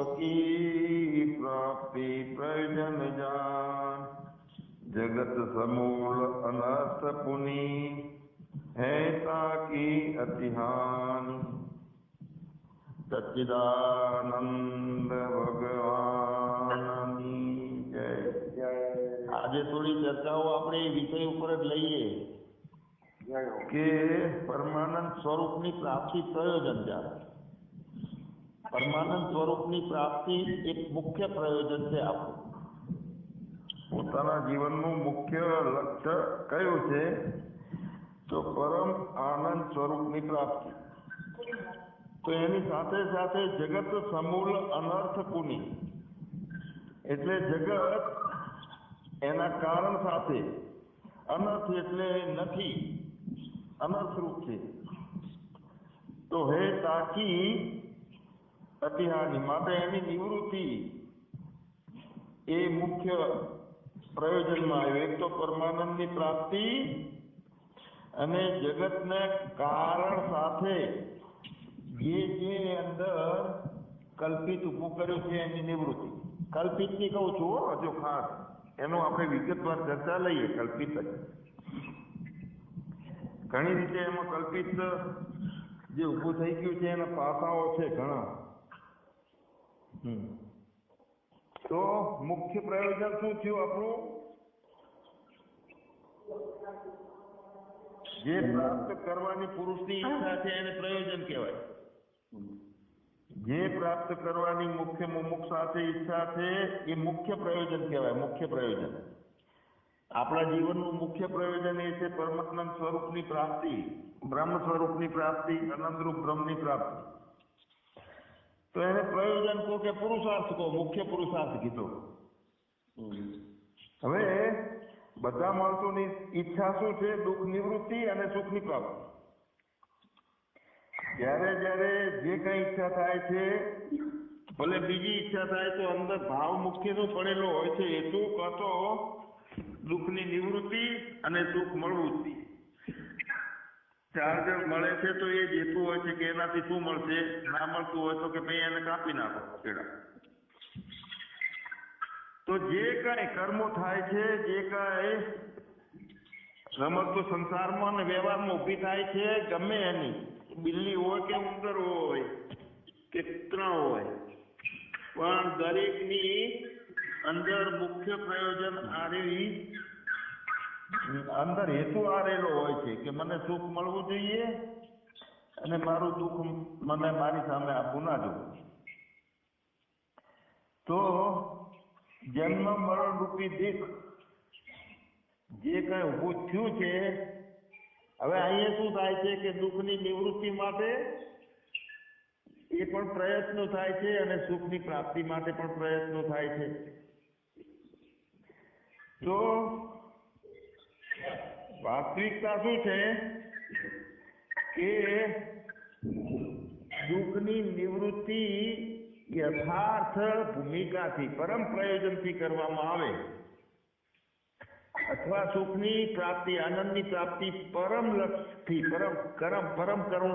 પકી પ્રાપ્તિ પ્રયોજન જાન જગત સમૂલ અનર્થ પુની હે તાકી અતિહાની સચ્ચિદાનંદ ભગવાનની જય જય આજે થોડી ચર્ચાઓ આપણે એ વિષય ઉપર જ લઈએ જય હો કે પરમાનંદ સ્વરૂપની પ્રાપ્તિ પ્રયોજન જાણ પરમાનંદ સ્વરૂપની પ્રાપ્તિ એક મુખ્ય પ્રયોજન છે આપણું. પોતાના જીવનનું મુખ્ય લક્ષ્ય કયું છે? તો પરમ આનંદ સ્વરૂપની પ્રાપ્તિ. તો એની સાથે સાથે જગત સમૂલ અનર્થ કુની. એટલે જગત એના કારણ સાથે અનર્થ એટલે નથી અનર્થરૂપ છે. તો હે તાકી અતિહાની માટે એની નિવૃત્તિ. એ મુખ્ય પ્રયોજનમાં આવ્યું. એક તો પરમાનંદની પ્રાપ્તિ અને જગતને કારણ સાથે જે જે અંદર કલ્પિત ઊભું કર્યું છે એની નિવૃત્તિ. કલ્પિતની કહું છું હજુ ખાસ. એનું આપણે વિગતવાર ચર્ચા લઈએ, કલ્પિત જ. ઘણી રીતે એમાં કલ્પિત જે ઊભું થઈ ગયું છે, એના પાસાઓ છે ઘણા. તો મુખ્ય પ્રયોજન શું થયું આપણું? જે પ્રાપ્ત કરવાની પુરુષની ઈચ્છા છે એને પ્રયોજન કહેવાય. જે પ્રાપ્ત કરવાની મુખ્ય મુમુક્ષા છે ઈચ્છા છે એ મુખ્ય પ્રયોજન કહેવાય મુખ્ય પ્રયોજન. આપણા જીવનનું મુખ્ય પ્રયોજન એ છે પરમાનંદ સ્વરૂપની પ્રાપ્તિ બ્રહ્મ સ્વરૂપની પ્રાપ્તિ અનંતરૂપ બ્રહ્મની પ્રાપ્તિ. તો એને પ્રયોજન કહો કે પુરુષાર્થ કહો, મુખ્ય પુરુષાર્થ કીધો. હવે બધા માણસોની ઈચ્છા શું છે? દુઃખ નિવૃત્તિ અને સુખની પ્રાપ્તિ જ્યારે જ્યારે જે કઈ ઈચ્છા થાય છે, ભલે બીજી ઈચ્છા થાય તો અંદર ભાવ મુખ્યનો પડેલો હોય છે, હેતુ, કાં તો દુઃખની નિવૃત્તિ અને સુખ મળવું જ જોઈએ ચાર્જર મળે છે તો એ જેતું હોય છે કે એનાથી શું મળશે? ના મળતું હોય તો કે ભાઈ એને કાપી નાખો કેળા તો જે કઈ કર્મો થાય છે, જે કઈ રમતો સંસારમાં અને વ્યવહારમાં ઊભી થાય છે, ગમે એની. બિલ્લી હોય કે ઉંદર હોય, કે કૂતરા હોય. પણ દરેકની અંદર મુખ્ય પ્રયોજન આરેલી અંદર હેતુ આરેલો હોય છે કે મને સુખ મળવું જોઈએ અને મારું દુઃખ મને મારી સામે આપવું ના જોવું તો જન્મ મરણ રૂપી દીખ જે કઈ ઉભું થયું છે, હવે અહીંયા શું થાય છે કે દુઃખની નિવૃત્તિ માટે એ પણ પ્રયત્નો થાય છે અને સુખની પ્રાપ્તિ માટે પણ પ્રયત્નો થાય છે. તો વાસ્તવિકતા શું છે? કે દુઃખની નિવૃત્તિ યથાર્થ ભૂમિકાથી, પરમ પ્રયોજનથી કરવામાં આવે. અથવા સુખની પ્રાપ્તિ, આનંદની પ્રાપ્તિ પરમ લક્ષથી, પરમ કરમ, પરમ કરુણ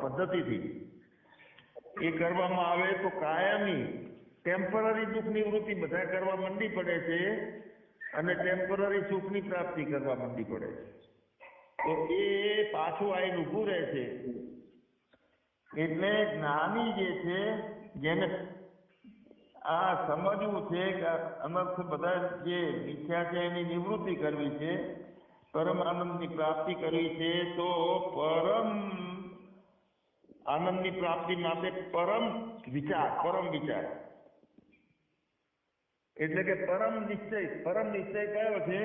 પદ્ધતિથી એ કરવામાં આવે તો કાયમી ટેમ્પરરી દુઃખ નિવૃત્તિ બધા કરવા મંડી પડે છે. અને ટેમ્પરરી સુખની પ્રાપ્તિ કરવા માંડી પડે છે. તો એ પાછું આવીને ઊભું રહે છે. એટલે જ્ઞાની જે છે, જેને આ સમજવું છે કે અનર્થ બધા જે મિથ્યા છે એની નિવૃત્તિ કરવી છે પરમ આનંદની પ્રાપ્તિ કરવી છે, તો પરમ આનંદની પ્રાપ્તિ માટે પરમ વિચાર પરમ વિચાર. એટલે કે પરમ નિશ્ચય પરમ નિશ્ચય કયો છે?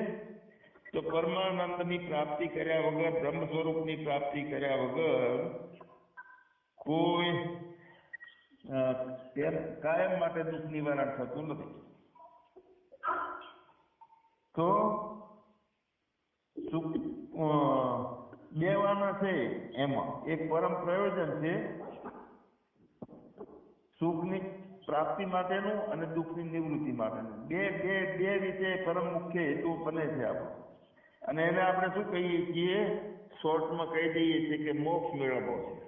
તો પરમાનંદની પ્રાપ્તિ કર્યા વગર બ્રહ્મ સ્વરૂપની પ્રાપ્તિ કર્યા વગર કોઈ કાયમ માટે દુઃખ નિવારણ થતું નથી. તો સુખ વાના છે એમાં. એક પરમ પ્રયોજન છે સુખની પ્રાપ્તિ માટેનું અને દુઃખની નિવૃત્તિ માટેનું. બે બે બે રીતે પરમ મુખ્ય હેતુ બને છે આપણો. અને એને આપણે શું કહીએ છીએ? શોર્ટમાં કહી દઈએ છીએ કે મોક્ષ મેળવવો છે.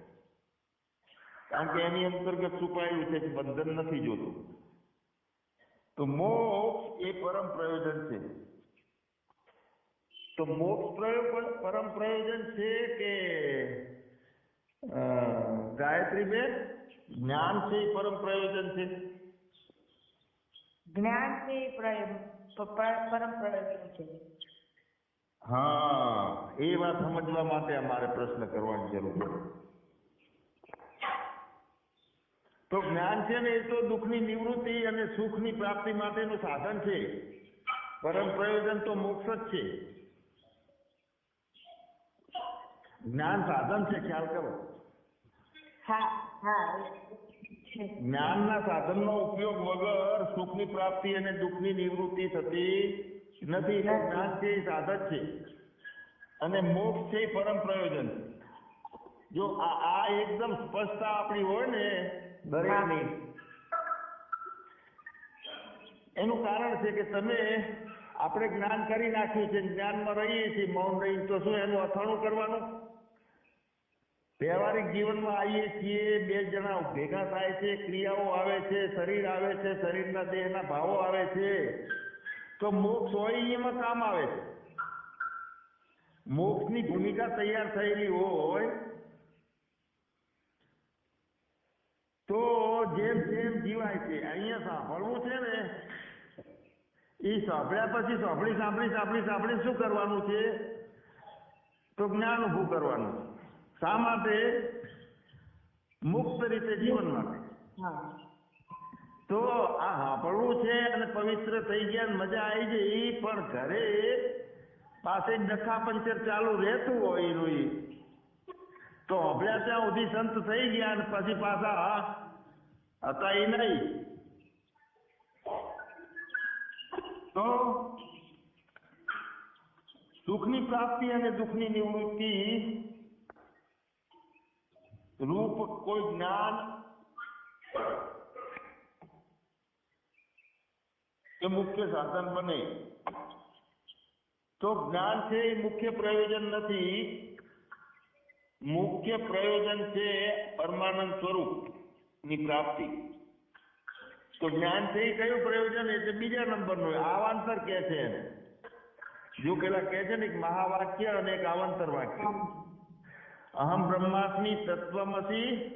કારણ કે એની અંતર્ગત છુપાયેલું છે કે બંધન નથી જોતું. તો મોક્ષ એ પરમ પ્રયોજન છે. તો મોક્ષ પ્રયોગ પરમ પ્રયોજન છે કે ગાયત્રી ગાયત્રીબેન જ્ઞાન છે એ પરમ પ્રયોજન છે. જ્ઞાન છે એ પરમ પ્રયોજન છે. હા એ વાત સમજવા માટે અમારે પ્રશ્ન કરવાની જરૂર છે. તો જ્ઞાન છે ને એ તો દુઃખની નિવૃત્તિ અને સુખની પ્રાપ્તિ માટેનું સાધન છે. પરમ પ્રયોજન તો મોક્ષ જ છે. જ્ઞાન સાધન છે ખ્યાલ કરો. હા હા. જ્ઞાનના સાધનનો ઉપયોગ વગર સુખની પ્રાપ્તિ અને દુઃખની નિવૃત્તિ થતી નથી. એટલે જ્ઞાન છે એ સાધક છે. અને મોક્ષ છે એ પરમ પ્રયોજન છે. જો આ આ એકદમ સ્પષ્ટતા આપણી હોય ને દરેકની એનું કારણ છે કે તમે આપણે જ્ઞાન કરી નાખ્યું છે જ્ઞાનમાં રહીએ છીએ મૌન રહી તો શું એનું અથાણું કરવાનું? વ્યવહારિક જીવનમાં આવીએ છીએ, બે જણા ભેગા થાય છે, ક્રિયાઓ આવે છે, શરીર આવે છે, શરીરના દેહના ભાવો આવે છે, તો મોક્ષ હોય એમાં કામ આવે છે. મોક્ષની ભૂમિકા તૈયાર થયેલી હોય, તો જેમ જેમ જીવાય છે. અહીંયા સાંભળવું છે ને એ સાંભળ્યા પછી સાંભળી સાંભળી સાંભળી સાંભળી શું કરવાનું છે? તો જ્ઞાન ઊભું કરવાનું. છે શા માટે? મુક્ત રીતે જીવન માટે. તો આ સાંભળવું છે અને પવિત્ર થઈ ગયા મજા આવી ગઈ પણ ઘરે પાસે ડખા પંચર ચાલુ રહેતું હોય રોઈ તો સાંભળ્યા ત્યાં સુધી સંત થઈ ગયા અને પછી પાછા હતા એ નહીં. તો સુખની પ્રાપ્તિ અને દુઃખની નિવૃત્તિ રૂપ કોઈ જ્ઞાન એ મુખ્ય સાધન બને તો જ્ઞાન છે એ મુખ્ય પ્રયોજન નથી મુખ્ય પ્રયોજન છે પરમાનંદ સ્વરૂપની પ્રાપ્તિ તો જ્ઞાન છે એ કયું પ્રયોજન એટલે બીજા નંબરનું આવાંતર કે છે એને જો પેલા કે છે ને એક મહાવાક્ય અને એક આવાંતર વાક્ય અહમ બ્રહ્માસ્મિ તત્વમસી.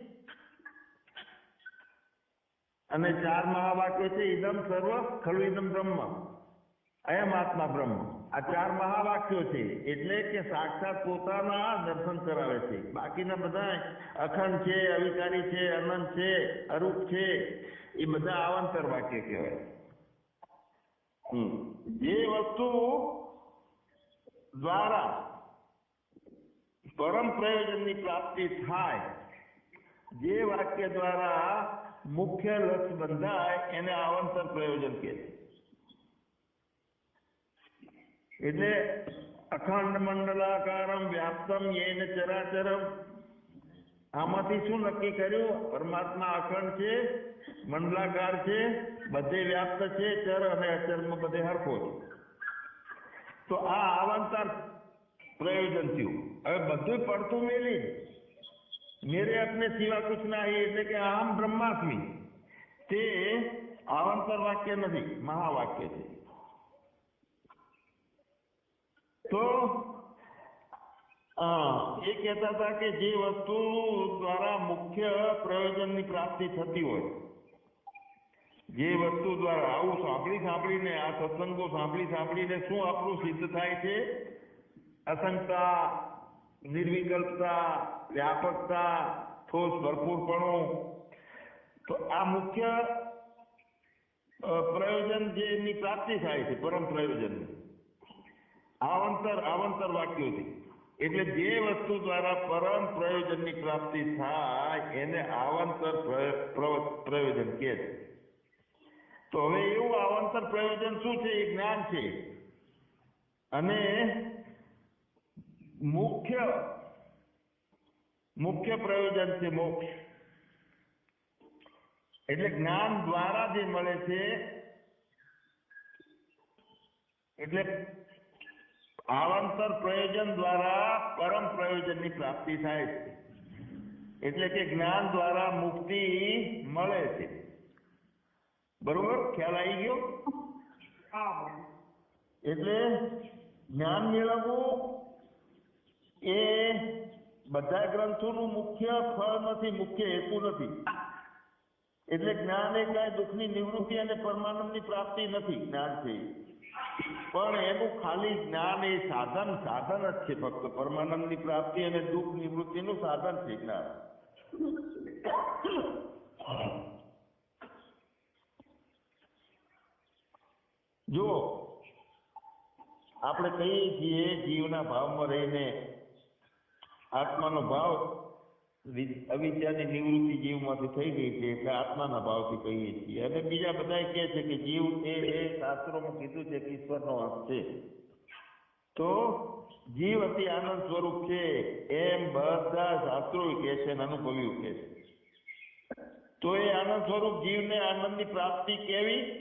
અને ચાર મહાવાક્યો છે ઇદમ સર્વ, ખલુ ઇદમ બ્રહ્મ. અયમ આત્મા બ્રહ્મ. આ ચાર મહાવાક્યો છે, એટલે કે સાક્ષાત પોતાના દર્શન કરાવે છે. બાકીના બધા અખંડ છે, અવિકારી છે, અનંત છે, અરૂપ છે, એ બધા આવાંતર વાક્ય કહેવાય. જે વસ્તુ દ્વારા પરમ પ્રયોજનની પ્રાપ્તિ થાય. જે વાક્ય દ્વારા મુખ્ય લક્ષ્ય બંધાય, એને આવંતર પ્રયોજન કહે એટલે અખંડ મંડલાકારમ વ્યાપ્તમ યેન ચરાચરમ. આમાંથી શું નક્કી કર્યું? પરમાત્મા અખંડ છે, મંડલાકાર છે, બધે વ્યાપ્ત છે, ચર અને અચરમાં બધે હરખો છે. તો આ આવાંતર પ્રયોજન થયું. હવે બધું પડતું મેલી. મેરે આપને સિવા કુછ ના એટલે કે આમ બ્રહ્માસ્મિ. તે આવંતર વાક્ય નથી, મહાવાક્ય છે. તો એ કહેતા હતા કે જે વસ્તુ દ્વારા મુખ્ય પ્રયોજનની પ્રાપ્તિ થતી હોય, જે વસ્તુ દ્વારા આવું સાંભળી સાંભળીને, આ સત્સંગો સાંભળી સાંભળીને શું આપણું સિદ્ધ થાય છે? અસંગતા, નિર્વિકલ્પતા, વ્યાપકતા, ઠોસ ભરપૂરપણું. તો આ મુખ્ય પ્રયોજન જે એની પ્રાપ્તિ થાય છે, પરમ પ્રયોજનની. આવંતર આવંતર વાક્યોથી. એટલે જે વસ્તુ દ્વારા પરમ પ્રયોજનની પ્રાપ્તિ થાય, એને આવંતર પ્રય- પ્રયોજન કહે છે. તો હવે એવું આવંતર પ્રયોજન શું છે? એ જ્ઞાન છે. અને મુખ્ય મુખ્ય પ્રયોજન છે મોક્ષ. એટલે જ્ઞાન દ્વારા જે મળે છે એટલે આવાંતર પ્રયોજન દ્વારા પરમ પ્રયોજનની પ્રાપ્તિ થાય છે. એટલે કે જ્ઞાન દ્વારા મુક્તિ મળે છે. બરોબર? ખ્યાલ આવી ગયો? એટલે જ્ઞાન મેળવવું એ બધા ગ્રંથોનું મુખ્ય ફળ નથી, મુખ્ય હેતુ નથી. એટલે જ્ઞાન એ કાંઈ દુઃખની નિવૃત્તિ અને પરમાનંદની પ્રાપ્તિ નથી, જ્ઞાન છે. પણ એનું ખાલી જ્ઞાન એ સાધન સાધન જ છે ફક્ત. પરમાનંદની પ્રાપ્તિ અને દુઃખ નિવૃત્તિનું સાધન છે જ્ઞાન. જો આપણે કહીએ છીએ જીવના ભાવમાં રહીને આત્માનો ભાવ અવિદ્યાની નિવૃત્તિ જીવમાંથી થઈ ગઈ છે એટલે આત્માના ભાવથી કહીએ છીએ. અને બીજા બધા કહે છે કે જીવ એ એ શાસ્ત્રોમાં કીધું છે કે ઈશ્વરનો અંશ છે. તો જીવ અતિ આનંદ સ્વરૂપ છે એમ બધા શાસ્ત્રો કહે છે અને અનુભવ્યું કહે છે. તો એ આનંદ સ્વરૂપ જીવને આનંદની પ્રાપ્તિ કેવી?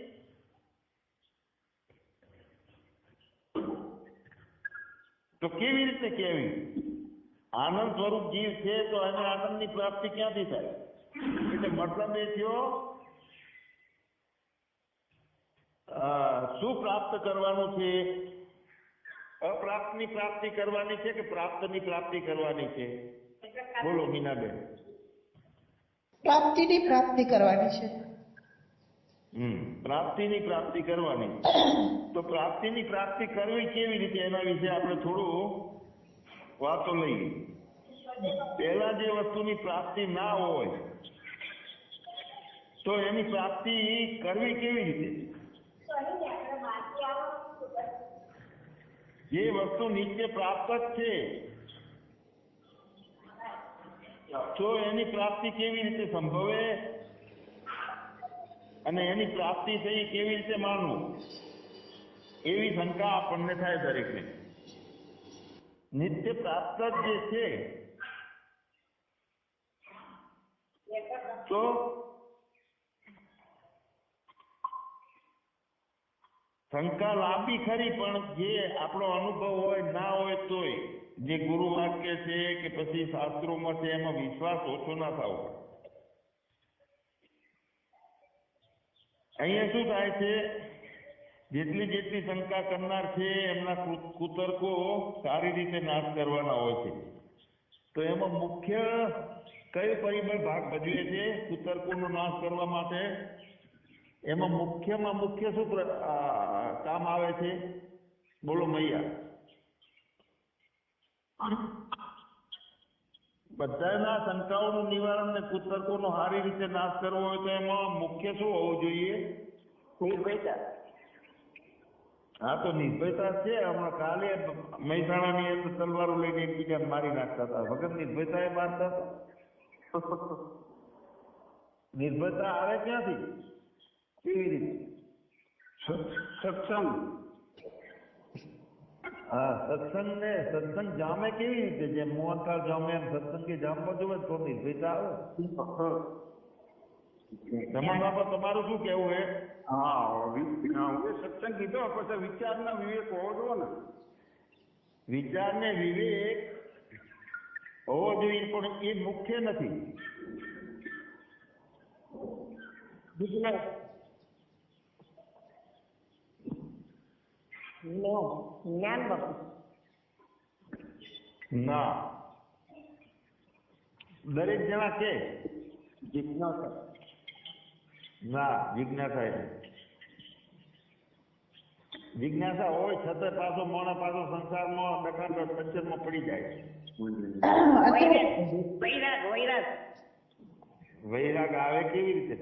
તો કેવી રીતે કેવી? આનંદ સ્વરૂપ જીવ છે તો એને આનંદની પ્રાપ્તિ ક્યાંથી થાય? એટલે મતલબ એ થયો શું પ્રાપ્ત કરવાનું છે? અપ્રાપ્તની પ્રાપ્તિ કરવાની છે કે પ્રાપ્તની પ્રાપ્તિ કરવાની છે? બોલો મીનાબેન. પ્રાપ્તિની પ્રાપ્તિ કરવાની છે. હમ પ્રાપ્તિની પ્રાપ્તિ કરવાની. તો પ્રાપ્તિની પ્રાપ્તિ કરવી કેવી રીતે? એના વિશે આપણે થોડું વાતો નહીં. પહેલા જે વસ્તુની પ્રાપ્તિ ના હોય, તો એની પ્રાપ્તિ કરવી કેવી રીતે? જે વસ્તુ નિત્ય પ્રાપ્ત જ છે, તો એની પ્રાપ્તિ કેવી રીતે સંભવે? અને એની પ્રાપ્તિ થઈ કેવી રીતે માનવું? એવી શંકા આપણને થાય દરેકને. નિત્ય પ્રાપ્ત જે છે, તો શંકા લાંબી ખરી, પણ જે આપણો અનુભવ હોય, ના હોય તોય, જે ગુરુ વાક્ય છે કે પછી શાસ્ત્રોમાં છે, એમાં વિશ્વાસ ઓછો ના થવો અહીંયા શું થાય છે? જેટલી જેટલી શંકા કરનાર છે, એમના કુતર્કો સારી રીતે નાશ કરવાના હોય છે. તો એમાં મુખ્ય કયો પરિબળ ભાગ ભજવે છે કુતર્કોનો નાશ કરવા માટે? એમાં મુખ્યમાં મુખ્ય શું કામ આવે છે? બોલો મૈયા. બધાના શંકાઓનું નિવારણ ને કુતર્કોનો સારી રીતે નાશ કરવો હોય તો એમાં મુખ્ય શું હોવું જોઈએ? હા તો નિર્ભયતા છે. હમણાં કાલે મહેસાણાની અંદર તલવારો લઈને એકબીજાને મારી નાખતા હતા. વગર નિર્ભયતા એ મારતા હતા. નિર્ભયતા આવે ક્યાંથી? કેવી રીતે? સત્સંગ. હા સત્સંગ ને સત્સંગ જામે કેવી રીતે? જેમ મોહનથાળ જામે એમ સત્સંગે જામવા જોવે તો નિર્ભયતા આવે. રમણ પર તમારું શું કેવું છે હા સત્સંગ કીધો પછી વિચારના વિવેક હોવો જોઈએ ને. વિચાર ને વિવેક હોવો જોઈએ પણ એ મુખ્ય નથી. બિઝનેસ જ્ઞાન જ્ઞાન બાપુ ના. દરેક જણા કે? જિજ્ઞાસા. ના જિજ્ઞાસા એટલે જિજ્ઞાસા હોય છતાં પાછો મોણા પાછો સંસારમાં ડકાંડો પંચરમાં પડી જાય અત્યારે વૈરાગ વૈરાગ. વૈરાગ આવે કેવી રીતે?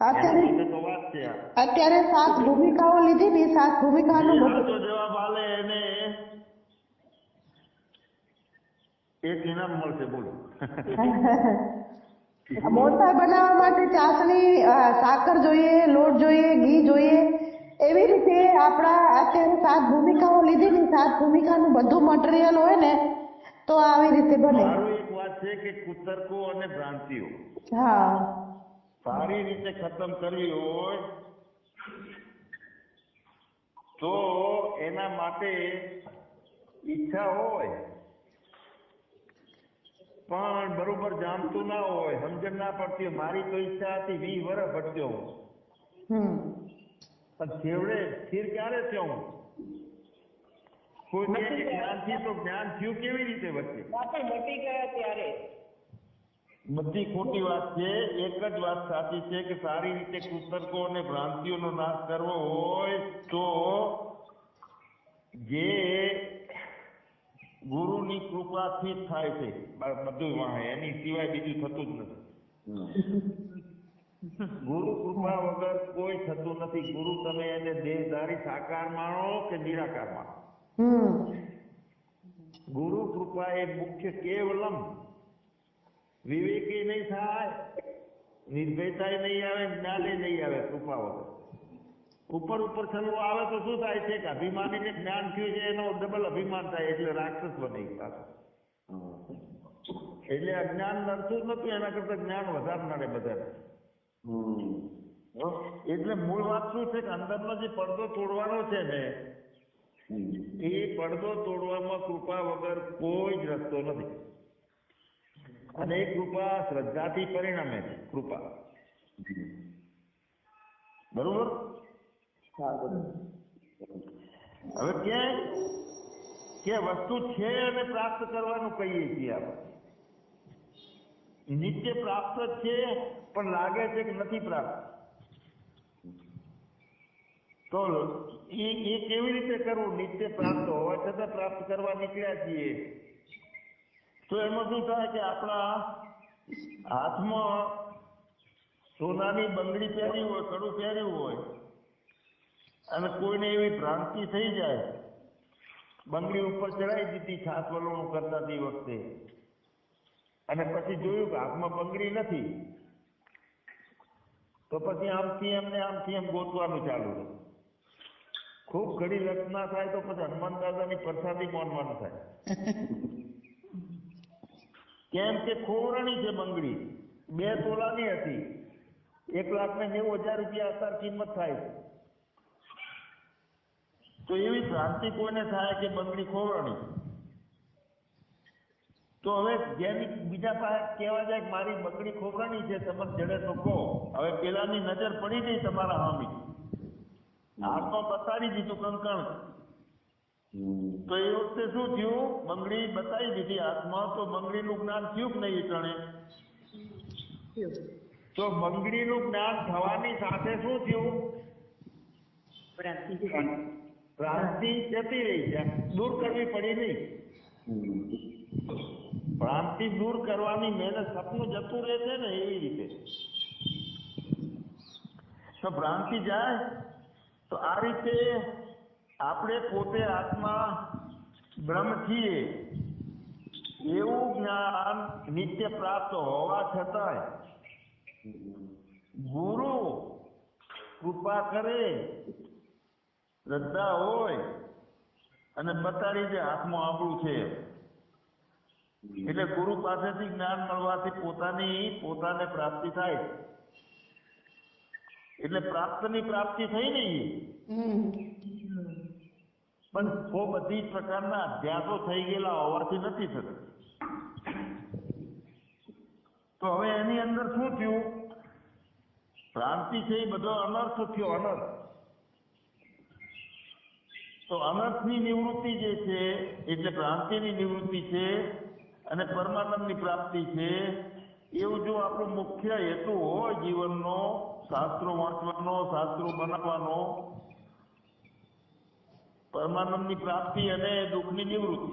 અત્યારે એના માટે તો વાત છે આ. અત્યારે સાત ભૂમિકાઓ લીધી ને સાત ભૂમિકાનું જવાબ આલે એને. એક ઇનામ મળશે બોલો. મોટા બનાવવા માટે ચાસણી સાકર જોઈએ લોટ જોઈએ ઘી જોઈએ. એવી રીતે આપણા અત્યારે સાત ભૂમિકાઓ લીધી ને સાત ભૂમિકાનું બધું મટીરિયલ હોય ને તો આવી રીતે બને. મારું એક વાત છે કે કુતર્કો અને ભ્રાંતિઓ. હા. સારી રીતે ખતમ કરવી હોય તો એના માટે ઈચ્છા હોય. પણ બરોબર જામતું ના હોય સમજણ ના પડતી હોય મારી તો ઈચ્છા હતી વી વર્ષ ભટક્યો હું પણ છેવડે સ્થિર ક્યારે થયો હું? કોઈ કહે કે જ્ઞાનથી તો જ્ઞાન થયું કેવી રીતે વચ્ચે? મટી ગયા ત્યારે. બધી ખોટી વાત છે એક જ વાત સાચી છે કે સારી રીતે કુતર્કો અને ભ્રાંતિઓનો નાશ કરવો હોય તો જે ગુરુની કૃપાથી જ થાય છે. બધું વાહે. એની સિવાય બીજું થતું જ નથી. ગુરુ કૃપા વગર કોઈ થતું નથી. ગુરુ તમે એને દેહધારી સાકાર માણો કે નિરાકાર માણો? ગુરુ કૃપા એ મુખ્ય કેવલમ. વિવેકી નહીં થાય નિર્ભયતા નહીં આવે જ્ઞાને નહીં આવે કૃપા વગર. ઉપર ઉપર છલ્લો આવે તો શું થાય? છે કે અભિમાનીને જ્ઞાન થયું છે એનો ડબલ અભિમાન થાય એટલે રાક્ષસ બને પાછો એટલે અજ્ઞાન નડતું જ નતું એના કરતા જ્ઞાન વધારે નડે બધા એટલે મૂળ વાત શું છે કે અંદરનો જે પડદો તોડવાનો છે ને એ પડદો તોડવામાં કૃપા વગર કોઈ જ રસ્તો નથી. અને એ કૃપા શ્રદ્ધાથી પરિણમે છે કૃપા. બરોબર? હવે કે કે વસ્તુ છે અને પ્રાપ્ત કરવાનું કહીએ છીએ આપણે નિત્ય પ્રાપ્ત જ છે પણ લાગે છે કે નથી પ્રાપ્ત તો એ એ કેવી રીતે કરવું નિત્ય પ્રાપ્ત હોવા છતાં પ્રાપ્ત કરવા નીકળ્યા છીએ તો એમાં શું થાય કે આપણા હાથમાં સોનાની બંગડી પહેરી હોય કડું પહેર્યું હોય અને કોઈને એવી ભ્રાંતિ થઈ જાય બંગડી ઉપર ચડાવી દીધી છાસ વલણું કરતા તે વખતે. અને પછી જોયું કે હાથમાં બંગડી નથી. તો પછી આમથી એમને આમથી એમ ગોતવાનું ચાલુ ખૂબ ઘડી રચના થાય તો પછી હનુમાન દાદાની પ્રસાદી મોનવાનું થાય? કેમ કે ખોવરણી છે બંગડી. બે તોલાની હતી. એક લાખ ને નેવું હજાર રૂપિયા અત્યારે કિંમત થાય છે. તો એવી ભ્રાંતિ કોઈને થાય કે બંગડી ખોવરણી તો હવે જેમ બીજા પાસે કહેવા જાય કે મારી બંગડી ખોવરણી છે તમે જડે તો કહો. હવે પેલાની નજર પડી ગઈ તમારા હામી. હાથમાં બતાડી દીધું કંકણ. તો એ વખતે શું થયું? બંગડી બતાવી દીધી. હાથમાં તો બંગડીનું જ્ઞાન થયું કે નહીં ત્રણે તો બંગડીનું જ્ઞાન થવાની સાથે શું થયું? જતી રહી છે. દૂર કરવી પડી નહીં. ભ્રાંતિ દૂર કરવાની મહેનત સપનું જતું રહે છે ને એવી રીતે. તો ભ્રાંતિ જાય, તો આ રીતે આપણે પોતે આત્મા બ્રહ્મ છીએ. એવું જ્ઞાન નિત્ય પ્રાપ્ત હોવા છતાંય ગુરુ કૃપા કરે શ્રદ્ધા હોય અને બતાડી દે હાથમાં આપણું છે એટલે ગુરુ પાસેથી જ્ઞાન મળવાથી પોતાની પોતાને પ્રાપ્તિ થાય. એટલે પ્રાપ્તની પ્રાપ્તિ થઈ નહીં પણ બહુ બધી જ પ્રકારના અભ્યાસો થઈ ગયેલા હોવાથી નથી થતું. તો હવે એની અંદર શું થયું? ક્રાંતિ છે એ બધો અનર્થ થયો અનર્થ. તો અનર્થની નિવૃત્તિ જે છે, એટલે ભ્રાંતિની નિવૃત્તિ છે અને પરમાનંદની પ્રાપ્તિ છે, એવું જો આપણો મુખ્ય હેતુ હોય જીવનનો, શાસ્ત્રો વાંચવાનો, શાસ્ત્રો બનાવવાનો પરમાનંદની પ્રાપ્તિ અને દુઃખની નિવૃત્તિ.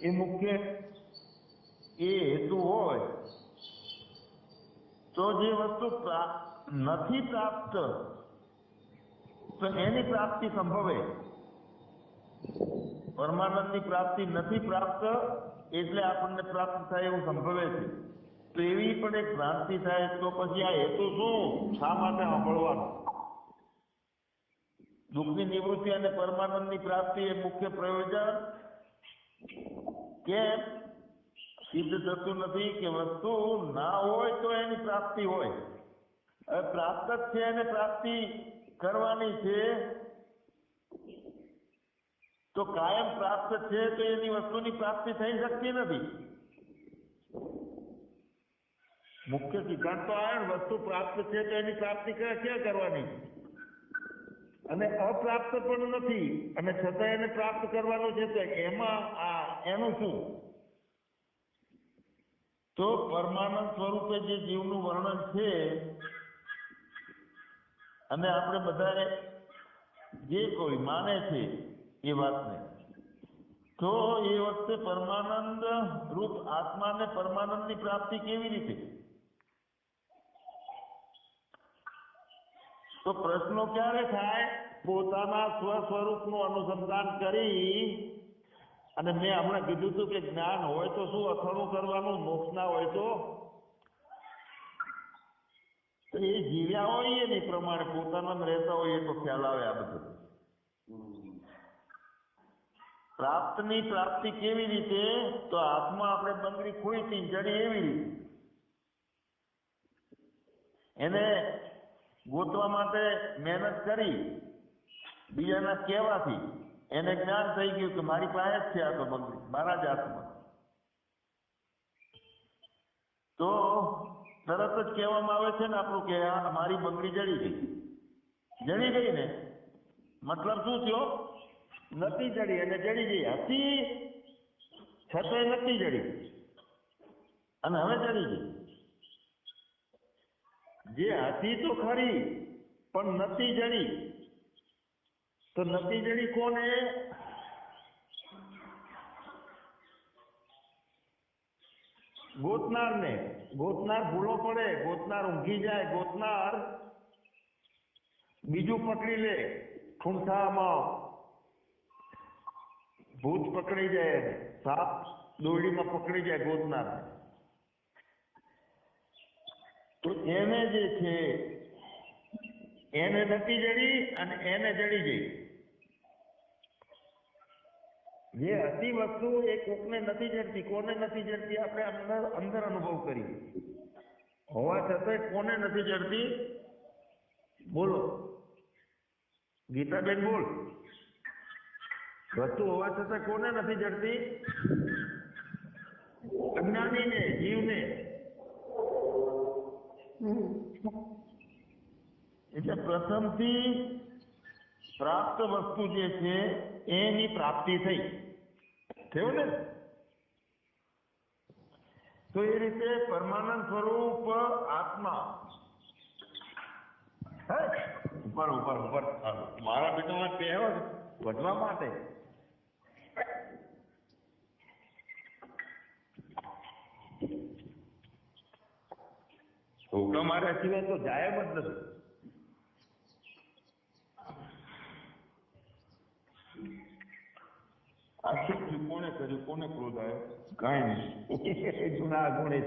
એ મુખ્ય એ હેતુ હોય, તો જે વસ્તુ નથી પ્રાપ્ત તો એની પ્રાપ્તિ સંભવે. પરમાનંદની પ્રાપ્તિ નથી પ્રાપ્ત, એટલે આપણને પ્રાપ્ત થાય એવું સંભવે છે. તો એવી પણ એક ભ્રાંતિ થાય, તો પછી આ હેતુ શું? શા માટે સાંભળવાનો? દુઃખની નિવૃત્તિ અને પરમાનંદની પ્રાપ્તિ એ મુખ્ય પ્રયોજન કેમ સિદ્ધ થતું નથી કે વસ્તુ ના હોય તો એની પ્રાપ્તિ હોય. પ્રાપ્ત જ છે એને પ્રાપ્તિ કરવાની છે? તો કાયમ પ્રાપ્ત છે તો એની વસ્તુની પ્રાપ્તિ થઈ શકતી નથી. મુખ્ય સિદ્ધાંત તો આ વસ્તુ પ્રાપ્ત છે તો એની પ્રાપ્તિ ક્યાં કરવાની? અને અપ્રાપ્ત પણ નથી. અને છતાં એને પ્રાપ્ત કરવાનું છે તો એમાં આ, એનું શું? તો પરમાનંદ સ્વરૂપે જે જીવનું વર્ણન છે અને આપણે બધાએ જે કોઈ માને છે એ વાતને. તો એ વખતે પરમાનંદ રૂપ આત્માને પરમાનંદની પ્રાપ્તિ કેવી રીતે? તો પ્રશ્નો ક્યારે થાય? પોતાના સ્વ સ્વરૂપનું અનુસંધાન કરી અને મેં હમણાં કીધું હતું કે જ્ઞાન હોય તો શું? અથડું કરવાનું મોક્ષના હોય તો? એ જીવ્યા ને એ પ્રમાણે પોતાના રહેતા હોય એ તો ખ્યાલ આવે આ બધું. પ્રાપ્તની પ્રાપ્તિ કેવી રીતે? તો હાથમાં આપણે બંગડી ખોઈતી જડી એવી રીતે. એને ગોતવા માટે મહેનત કરી, બીજાના કહેવાથી એને જ્ઞાન થઈ ગયું કે મારી પાસે જ છે આ તો બંગડી, મારા જ હાથમાં. તો તરત જ કહેવામાં આવે છે ને આપણું કે આ મારી બંગડી જડી ગઈ. જડી ગઈ ને? મતલબ શું થયો? નથી જડી અને જડી ગઈ. હતી છતાંય નથી જડી. અને હવે જડી ગઈ. જે હતી તો ખરી, પણ નથી જડી. તો નથી જડી કોને? ગોતનાર ને ગોતનાર ભૂલો પડે, ગોતનાર ઊંઘી જાય, ગોતનાર બીજું પકડી લે ઠૂંઠામાં ભૂત પકડી જાય. સાપ દોરડીમાં પકડી જાય ગોતનાર તો એને જે છે, એને નથી જડી અને એને જડી ગઈ જે હતી વસ્તુ એ કોકને નથી જડતી કોને નથી જડતી આપણે અંદર અંદર અનુભવ કરીએ હોવા છતાંય કોને નથી જડતી બોલો ગીતાબેન બોલ વસ્તુ હોવા છતાં કોને નથી જડતી અજ્ઞાનીને જીવને એટલે પ્રથમથી પ્રાપ્ત વસ્તુ જે છે એની પ્રાપ્તિ થઈ થયું ને તો એ રીતે પરમાનંદ સ્વરૂપ આત્મા હે? ઉપર ઉપર ઉપર મારા બેટાને પહેરો છે વધવા માટે હુકમ માર્યા સિવાય તો જાય જ નથી આ કોને કર્યું કોને ક્રોધ આવ્યો કાંઈ નહીં જૂના ગુણે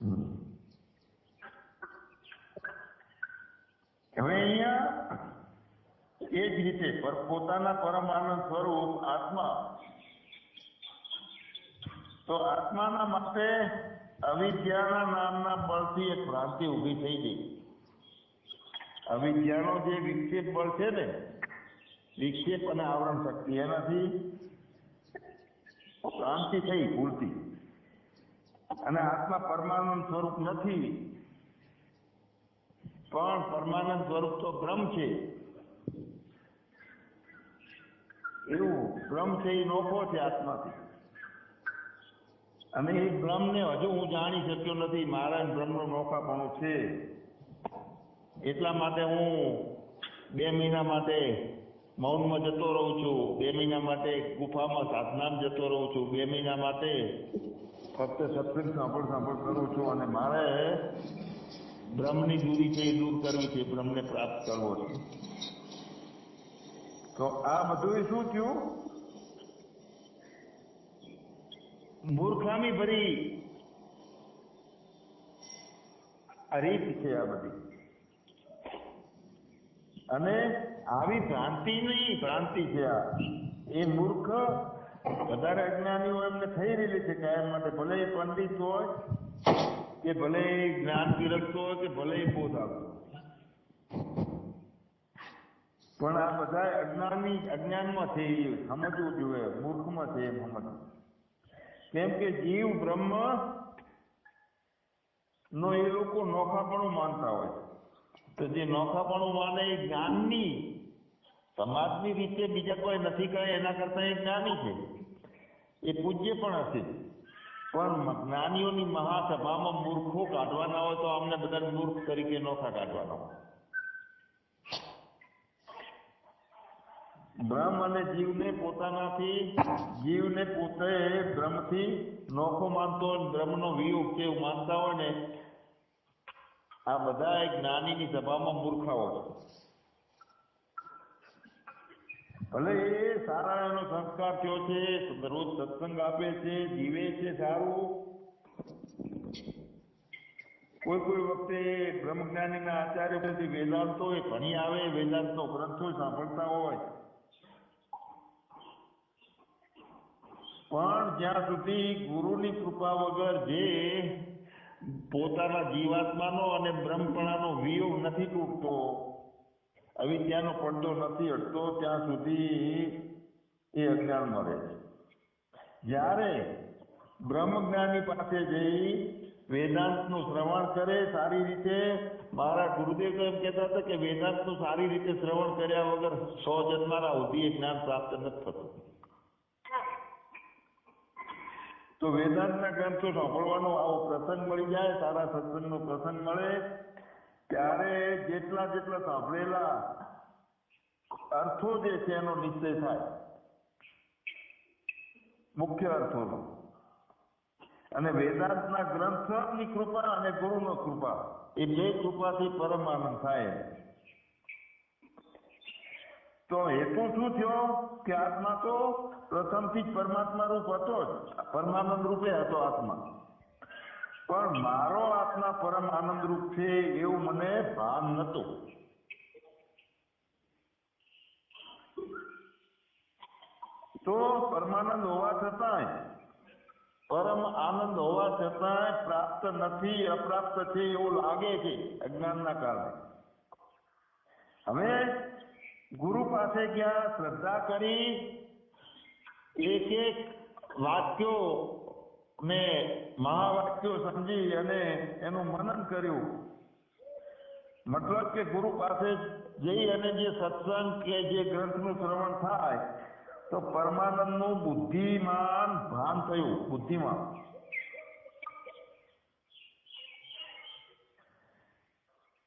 હમ. હવે અહીંયા એ જ રીતે પોતાના પરમ આનંદ સ્વરૂપ આત્મા તો આત્માના માટે અવિદ્યાના નામના બળથી એક ભ્રાંતિ ઊભી થઈ ગઈ અવિદ્યાનો જે વિક્ષેપ બળ છે ને, વિક્ષેપ અને આવરણ શક્તિ, એનાથી શાંતિ થઈ, પૂરતી. અને આત્મા પરમાનંદ સ્વરૂપ નથી. પણ પરમાનંદ સ્વરૂપ તો બ્રહ્મ છે. એવું બ્રહ્મ છે, એ નોખો છે આત્માથી. અને એ બ્રહ્મને હજુ હું જાણી શક્યો નથી, મારા બ્રહ્મનો નોખાપણું છે. એટલા માટે હું બે મહિના માટે મૌનમાં જતો રહું છું. બે મહિના માટે ગુફામાં સાધનામાં જતો રહું છું. બે મહિના માટે ફક્ત સત્સંગ સાંભળ સાંભળ કરું છું અને મારે બ્રહ્મની દૂરી છે એ દૂર કરવી છે. બ્રહ્મને પ્રાપ્ત કરવો છે. તો આ બધું શું થયું? મૂર્ખામી ભરી રીત છે આ બધી. અને આવી ભ્રાંતિ નહીં, ભ્રાંતિ છે આ. એ મૂર્ખ વધારે અજ્ઞાનીઓ એમને થઈ રહેલી છે કાયમ માટે ભલે એ પંડિત હોય, કે ભલે એ જ્ઞાન પીરસતો હોય, કે ભલે એ બોધ આવતો પણ આ બધા અજ્ઞાની, અજ્ઞાનમાં છે એ, સમજવું જોઈએ, મૂર્ખમાં છે એમ સમજવું. કેમ કે જીવ બ્રહ્મ નો એ લોકો નોખાપણું માનતા હોય તો જે નોખાપણું માને એ જ્ઞાનની. સમાજની રીતે બીજા કોઈ નથી કહે, એના કરતા એ જ્ઞાની છે. એ પૂજ્ય પણ હશે. પણ જ્ઞાનીઓની મહાસભામાં મૂર્ખો કાઢવાના હોય તો અમને બધા મૂર્ખ તરીકે નોખા કાઢવાના. હોય બ્રહ્મ અને જીવને પોતાનાથી, જીવને પોતે બ્રહ્મથી નોખો માનતો હોય બ્રહ્મનો વિયોગ કેવું માનતા હોય ને આ બધા એક જ્ઞાનીની સભામાં મૂર્ખાઓ છે. ભલે એ સારા એનો સંસ્કાર થયો છે રોજ સત્સંગ આપે છે, જીવે છે, સારું. કોઈ કોઈ વખતે બ્રહ્મજ્ઞાનીના આચાર્ય પછી વેદાંતો એ ભણી આવે વેદાંતો ગ્રંથો સાંભળતા હોય. પણ જ્યાં સુધી ગુરુની કૃપા વગર જે પોતાના જીવાત્માનો અને બ્રહ્મપણાનો વિયોગ નથી તૂટતો. અવિદ્યાનો પડદો નથી હટતો ત્યાં સુધી એ અજ્ઞાનમાં રહે છે. જ્યારે બ્રહ્મજ્ઞાની પાસે જઈ વેદાંતનું શ્રવણ કરે, સારી રીતે, મારા ગુરુદેવ એમ કહેતા હતા કે વેદાંતનું સારી રીતે શ્રવણ કર્યા વગર સો જન્માના સુધી જ્ઞાન પ્રાપ્ત નથી થતું. તો વેદાંતના ગ્રંથો સાંભળવાનો આવો પ્રસંગ મળી જાય, સારા સત્સંગનો પ્રસંગ મળે, ત્યારે જેટલા જેટલા સાંભળેલા અર્થો જે છે એનો નિશ્ચય થાય. મુખ્ય અર્થોનો. અને વેદાંતના ગ્રંથની કૃપા અને ગુરુનો કૃપા, એ બે કૃપાથી પરમ આનંદ થાય. તો હેતુ શું થયો કે આત્મા તો પ્રથમથી જ પરમાત્મા રૂપ હતો જ. પરમાનંદ રૂપે હતો આત્મા. પણ મારો આત્મા પરમ આનંદ રૂપ છે એવું મને ભાન નતું તો પરમાનંદ હોવા છતાંય, પરમ આનંદ હોવા છતાંય પ્રાપ્ત નથી, અપ્રાપ્ત છે એવું લાગે છે અજ્ઞાનના કારણે. હવે ગુરુ પાસે ગયા, શ્રદ્ધા કરી, એક એક વાક્યો ને મહાવાક્યો સમજી અને એનું મનન કર્યું. મતલબ કે ગુરુ પાસે જઈ અને જે સત્સંગ કે જે ગ્રંથનું શ્રવણ થાય, તો પરમાનંદનું બુદ્ધિમાન ભાન થયું, બુદ્ધિમાન.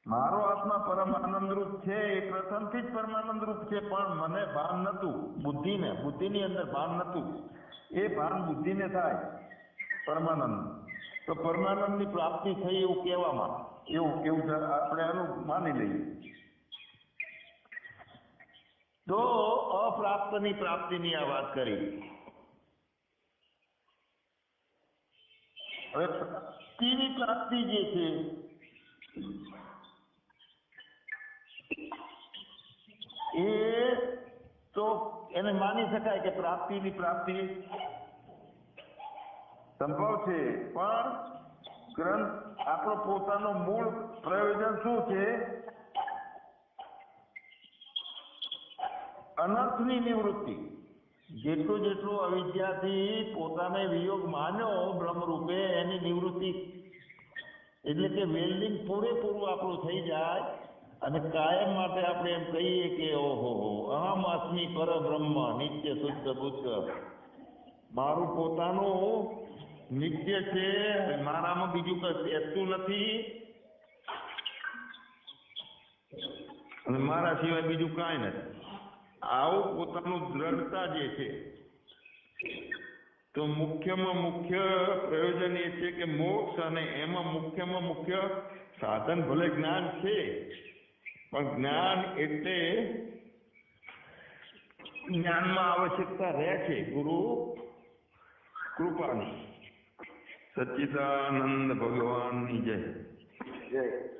મારો આત્મા પરમ આનંદરૂપ છે, એ પ્રથમથી જ પરમાનંદરૂપ છે, પણ મને ભાન નતું બુદ્ધિને, બુદ્ધિની અંદર ભાન નતું એ ભાન બુદ્ધિને થાય, પરમાનંદ. તો પરમાનંદની પ્રાપ્તિ થઈ એવું કહેવામાં, એવું એવું આપણે આનું માની લઈએ. તો અપ્રાપ્તની પ્રાપ્તિની આ વાત કરી. હવે પ્રાપ્તિની પ્રાપ્તિ જે છે એ તો એને માની શકાય કે પ્રાપ્તિની પ્રાપ્તિ સંભવ છે. પણ ગ્રંથ આપણો પોતાનો મૂળ પ્રયોજન શું છે? અનર્થની નિવૃત્તિ. જેટલું જેટલું અવિદ્યાથી પોતાને વિયોગ માન્યો બ્રહ્મરૂપે એની નિવૃત્તિ. એટલે કે વેલ્ડિંગ પૂરેપૂરું આપણું થઈ જાય. અને કાયમ માટે આપણે એમ કહીએ કે ઓહો અહમ અસ્મી પરબ્રહ્મ નિત્ય શુદ્ધ બુદ્ધ. મારું પોતાનું નિત્ય છે, મારામાં બીજું કશું બેસતું નથી. અને મારા સિવાય બીજું કાંઈ નથી. આવું પોતાનું દ્રઢતા જે છે, તો મુખ્યમાં મુખ્ય પ્રયોજન એ છે કે મોક્ષ અને એમાં મુખ્યમાં મુખ્ય સાધન ભલે જ્ઞાન છે પણ જ્ઞાન એટલે જ્ઞાનમાં આવશ્યકતા રહે છે ગુરુ કૃપાની. સચ્ચિદાનંદ ભગવાનની જય. જય.